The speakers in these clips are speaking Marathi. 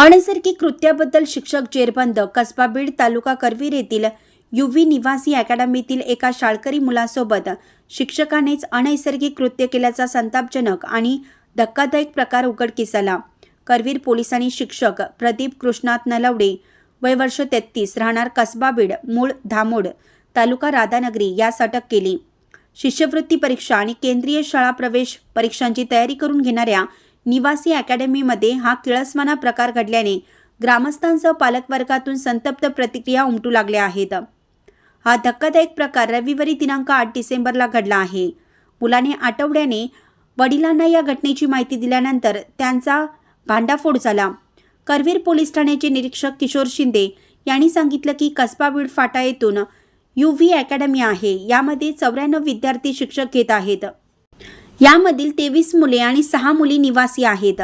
अनैसर्गिक कृत्याबद्दल शिक्षक जेरबंद कसबा बीड तालुका करवीर येथील युवी निवासी अकॅडमीतील एका शाळकरी मुलासोबत शिक्षकानेच अनैसर्गिक कृत्य केल्याचा संतापजनक आणि धक्कादायक प्रकार उघडकीस आला. करवीर पोलिसांनी शिक्षक प्रदीप कृष्णात नलवडे वय वर्ष तेहतीस राहणार कसबा बीड मूळ धामोड तालुका राधानगरी यास अटक केली. शिष्यवृत्ती परीक्षा आणि केंद्रीय शाळा प्रवेश परीक्षांची तयारी करून घेणाऱ्या निवासी अकॅडमीमध्ये हा किळसमाना प्रकार घडल्याने ग्रामस्थांसह पालकवर्गातून संतप्त प्रतिक्रिया उमटू लागल्या आहेत. हा धक्कादायक प्रकार रविवारी दिनांक आठ डिसेंबरला घडला आहे. मुलाने आठवड्याने वडिलांना या घटनेची माहिती दिल्यानंतर त्यांचा भांडाफोड झाला. करवीर पोलीस ठाण्याचे निरीक्षक किशोर शिंदे यांनी सांगितलं की कसबा बीड फाटा येथून यू व्ही अकॅडमी आहे. यामध्ये चौऱ्याण्णव विद्यार्थी शिक्षक घेत आहेत. यामधील तेवीस मुले आणि सहा मुली निवासी आहेत.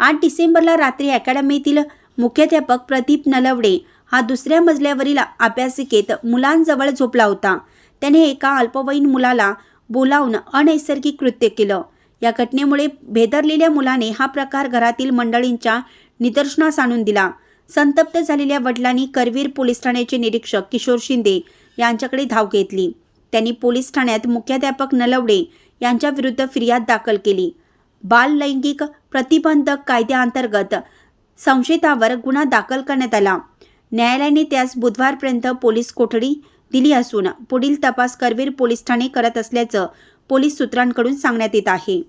आठ डिसेंबरला रात्री अकॅडमीतील मुख्याध्यापक प्रदीप नलवडे हा दुसऱ्या मजल्यावरील अभ्यासिकेत मुलांजवळ झोपला होता. त्याने एका अल्पवयीन मुलाला बोलावून अनैसर्गिक कृत्य केलं. या घटनेमुळे भेदरलेल्या मुलाने हा प्रकार घरातील मंडळींच्या निदर्शनास आणून दिला. संतप्त झालेल्या वडिलांनी करवीर पोलीस ठाण्याचे निरीक्षक किशोर शिंदे यांच्याकडे धाव घेतली. त्यांनी पोलीस ठाण्यात मुख्याध्यापक नलवडे यांच्याविरुद्ध फिर्याद दाखल केली. बाल लैंगिक प्रतिबंधक कायद्याअंतर्गत संशयितावर गुन्हा दाखल करण्यात आला. न्यायालयाने त्यास बुधवारपर्यंत पोलीस कोठडी दिली असून पुढील तपास करवीर पोलीस ठाणे करत असल्याचं पोलीस सूत्रांकडून सांगण्यात येत आहे.